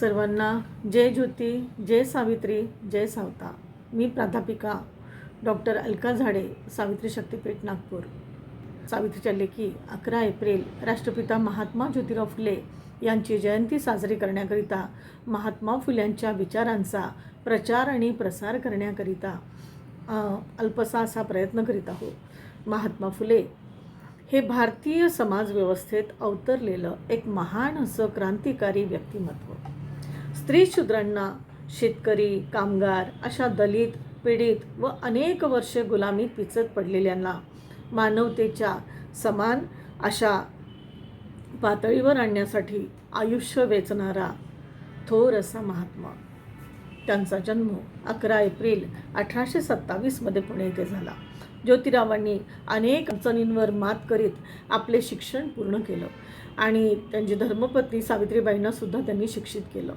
सर्वांना जय ज्योती जय सावित्री जय सावता. मी प्राध्यापिका डॉक्टर अलका झाडे सावित्री शक्तीपीठ नागपूर. सावित्रीच्या लेखी अकरा एप्रिल राष्ट्रपिता महात्मा ज्योतिराव फुले यांची जयंती साजरी करण्याकरिता महात्मा फुल्यांच्या विचारांचा प्रचार आणि प्रसार करण्याकरिता अल्पसा असा प्रयत्न करीत आहोत. महात्मा फुले हे भारतीय समाजव्यवस्थेत अवतरलेलं एक महान असं क्रांतिकारी व्यक्तिमत्व. स्त्री शूद्रांना शेतकरी कामगार अशा दलित पीडित व अनेक वर्षे गुलामीत पिचत पडलेल्यांना मानवतेच्या समान अशा पातळीवर आणण्यासाठी आयुष्य वेचणारा थोर असा महात्मा. त्यांचा जन्म अकरा एप्रिल अठराशे सत्तावीसमध्ये पुणे येथे झाला. ज्योतिरावांनी अनेक अडचणींवर मात करीत आपले शिक्षण पूर्ण केलं आणि त्यांची धर्मपत्नी सावित्रीबाईंना सुद्धा त्यांनी शिक्षित केलं.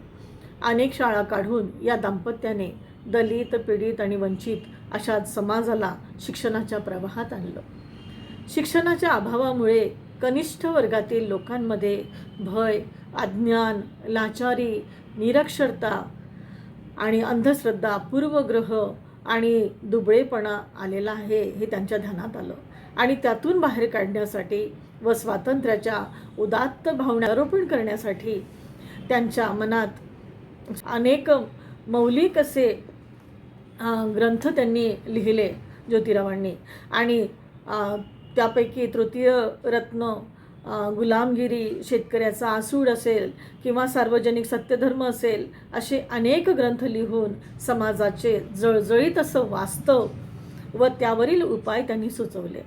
अनेक शाळा काढून या दाम्पत्याने दलित पीडित आणि वंचित अशा समाजाला शिक्षणाच्या प्रवाहात आणलं. शिक्षणाच्या अभावामुळे कनिष्ठ वर्गातील लोकांमध्ये भय अज्ञान लाचारी निरक्षरता आणि अंधश्रद्धा पूर्वग्रह आणि दुबळेपणा आलेला आहे हे त्यांच्या ध्यानात आलं. आणि त्यातून बाहेर काढण्यासाठी व स्वातंत्र्याच्या उदात्त भावना आरोपण करण्यासाठी त्यांच्या मनात अनेक मौलिक असे ग्रंथ त्यांनी लिहिले ज्योतिरावांनी. आणि त्यापैकी तृतीय रत्न गुलामगिरी शेतकऱ्याचा आसूड असेल किंवा सार्वजनिक सत्यधर्म असेल असे अनेक ग्रंथ लिहून समाजाचे जळजळीत असं वास्तव व त्यावरील उपाय त्यांनी सुचवले.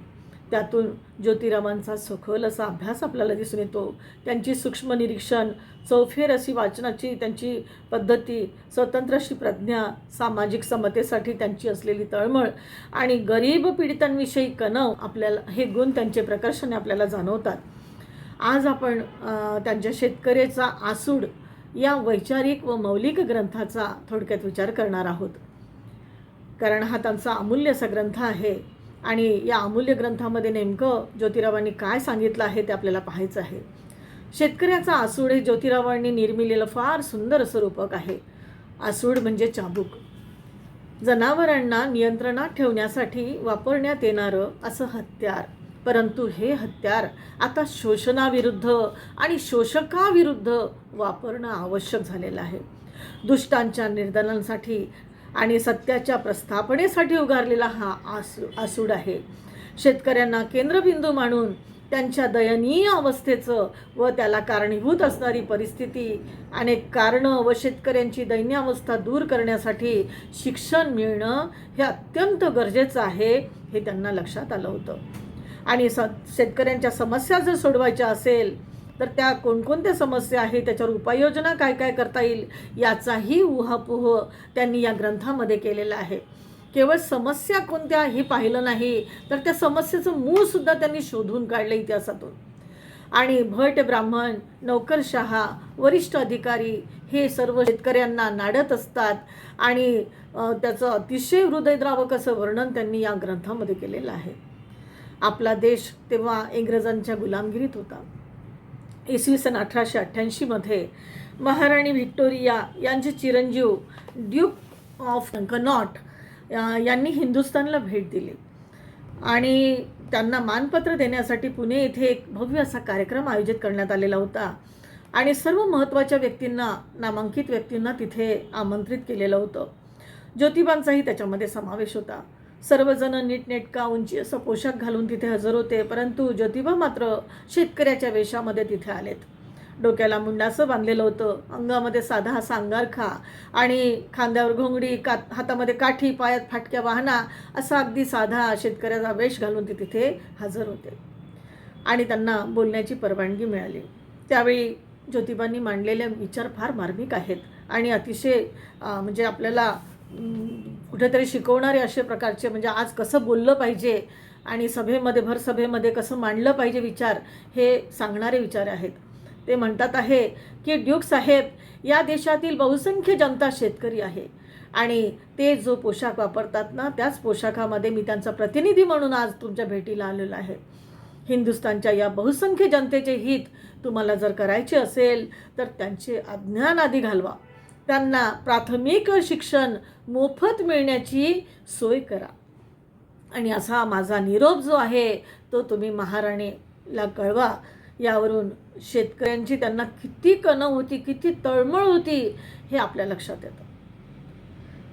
त्यातून ज्योतिरावांचा सखोल असा अभ्यास आपल्याला दिसून येतो. त्यांची सूक्ष्म निरीक्षण चौफेर अशी वाचनाची त्यांची पद्धती स्वतंत्र अशी प्रज्ञा सामाजिक समतेसाठी त्यांची असलेली तळमळ आणि गरीब पीडितांविषयी कणव आपल्याला हे गुण त्यांचे प्रकर्षाने आपल्याला जाणवतात. आज आपण त्यांच्या शेतकऱ्याचा आसूड या वैचारिक व मौलिक ग्रंथाचा थोडक्यात विचार करणार आहोत. कारण हा त्यांचा अमूल्य असा ग्रंथ आहे. आणि या अमूल्य ग्रंथामध्ये नेमकं ज्योतिरावांनी काय सांगितलं आहे ते आपल्याला पाहायचं आहे. शेतकऱ्याचा आसूड हे ज्योतिरावांनी निर्मिलेलं फार सुंदर असं रूपक आहे. आसूड म्हणजे चाबूक. जनावरांना नियंत्रणात ठेवण्यासाठी वापरण्यात येणारं असं हत्यार. परंतु हे हत्यार आता शोषणाविरुद्ध आणि शोषकाविरुद्ध वापरणं आवश्यक झालेलं आहे. दुष्टांच्या निर्धनांसाठी आणि सत्याच्या प्रस्थापनेसाठी उगारलेला हा आसू आसूड आहे. शेतकऱ्यांना केंद्रबिंदू मानून त्यांच्या दयनीय अवस्थेचं व त्याला कारणीभूत असणारी परिस्थिती अनेक कारणं व शेतकऱ्यांची दैन्यावस्था दूर करण्यासाठी शिक्षण मिळणं हे अत्यंत गरजेचं आहे हे त्यांना लक्षात आलं होतं. आणि स शेतकऱ्यांच्या समस्या जर सोडवायच्या असेल तर त्या कोणकोणत्या समस्या आहेत त्याच्यावर उपाययोजना काय काय करता येईल याचाही उहापोह त्यांनी या ग्रंथामध्ये केलेला आहे. केवळ समस्या कोणत्या हे पाहिलं नाही तर त्या समस्येचं मूळसुद्धा त्यांनी शोधून काढलं इतिहासातून. आणि भट ब्राह्मण नोकरशहा वरिष्ठ अधिकारी हे सर्व शेतकऱ्यांना नाडत असतात आणि त्याचं अतिशय हृदयद्रावक असं वर्णन त्यांनी या ग्रंथामध्ये केलेलं आहे. आपला देश तेव्हा इंग्रजांच्या गुलामगिरीत होता. इसवी सन अठराशे अठ्ठ्याऐंशीमध्ये महाराणी व्हिक्टोरिया यांचे चिरंजीव ड्यूक ऑफ कनॉट यांनी हिंदुस्थानला भेट दिली. आणि त्यांना मानपत्र देण्यासाठी पुणे येथे एक भव्य असा कार्यक्रम आयोजित करण्यात आलेला होता. आणि सर्व महत्त्वाच्या व्यक्तींना नामांकित व्यक्तींना तिथे आमंत्रित केलेलं होतं. ज्योतिबांचाही त्याच्यामध्ये समावेश होता. सर्वजण नीटनेटका उंची असं पोशाख घालून तिथे हजर होते परंतु ज्योतिबा मात्र शेतकऱ्याच्या वेशामध्ये तिथे आलेत. डोक्याला मुंडासं बांधलेलं होतं. अंगामध्ये साधा असा अंगारखा आणि खांद्यावर घोंगडी का हातामध्ये काठी पायात फाटक्या वाहना असा अगदी साधा शेतकऱ्याचा वेश घालून ते तिथे हजर होते. आणि त्यांना बोलण्याची परवानगी मिळाली. त्यावेळी ज्योतिबांनी मांडलेले विचार फार मार्मिक आहेत आणि अतिशय म्हणजे आपल्याला कुठेतरी शिकवणारे असे प्रकारचे म्हणजे आज कसं बोललं पाहिजे आणि सभेमध्ये भर सभेमध्ये कसं मांडलं पाहिजे विचार हे सांगणारे विचार आहेत. ते म्हणतात आहे की ड्यूक साहेब या देशातील बहुसंख्य जनता शेतकरी आहे आणि ते जो पोशाख वापरतात ना त्याच पोशाखामध्ये मी त्यांचा प्रतिनिधी म्हणून आज तुमच्या भेटीला आलेलो आहे. हिंदुस्थानच्या या बहुसंख्य जनतेचे हित तुम्हाला जर करायचे असेल तर त्यांचे अज्ञान आधी घालवा. त्यांना प्राथमिक शिक्षण मोफत मिळण्याची सोय करा. आणि असा माझा निरोप जो आहे तो तुम्ही महाराणीला कळवा. यावरून शेतकऱ्यांची त्यांना किती कणव होती किती तळमळ होती हे आपल्या लक्षात येतं.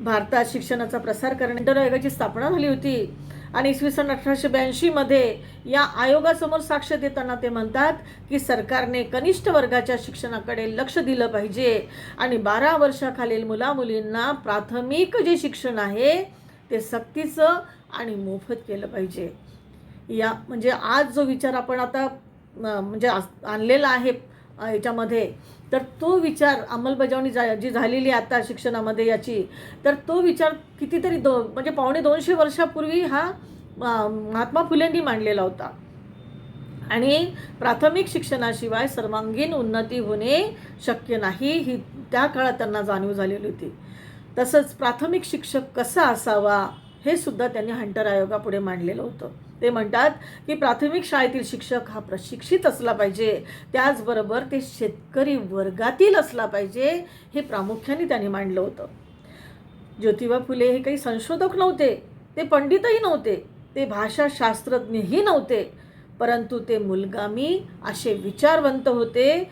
भारतात शिक्षणाचा प्रसार करण्याच्या आयोगाची स्थापना झाली होती. आणि इसवी सन अठराशे ब्याऐंशीमध्ये या आयोगासमोर साक्ष देताना ते म्हणतात की सरकारने कनिष्ठ वर्गाच्या शिक्षणाकडे लक्ष दिलं पाहिजे. आणि बारा वर्षाखालील मुलामुलींना प्राथमिक जे शिक्षण आहे ते सक्तीचं आणि मोफत केलं पाहिजे. या म्हणजे आज जो विचार आपण आता म्हणजे आणलेला आहे याच्यामध्ये. तर तो विचार अंमलबजावणी जा जी झालेली आहे आता शिक्षणामध्ये याची तर तो विचार कितीतरी दो म्हणजे पावणे दोनशे वर्षापूर्वी हा महात्मा फुलेंनी मांडलेला होता. आणि प्राथमिक शिक्षणाशिवाय सर्वांगीण उन्नती होणे शक्य नाही ही त्या काळात त्यांना जाणीव झालेली होती. तसंच प्राथमिक शिक्षक कसा असावा हे सुद्धा त्यांनी हंटर आयोगापुढे मांडलेलं होतं. ते म्हणतात की प्राथमिक शाळेतील शिक्षक हा प्रशिक्षित असला पाहिजे. त्याचबरोबर ते शेतकरी वर्गातील असला पाहिजे हे प्रामुख्याने त्यांनी मांडलं होतं. ज्योतिबा फुले हे काही संशोधक नव्हते ते पंडितही नव्हते ते भाषाशास्त्रज्ञही नव्हते. परंतु ते मुलगामी असे विचारवंत होते.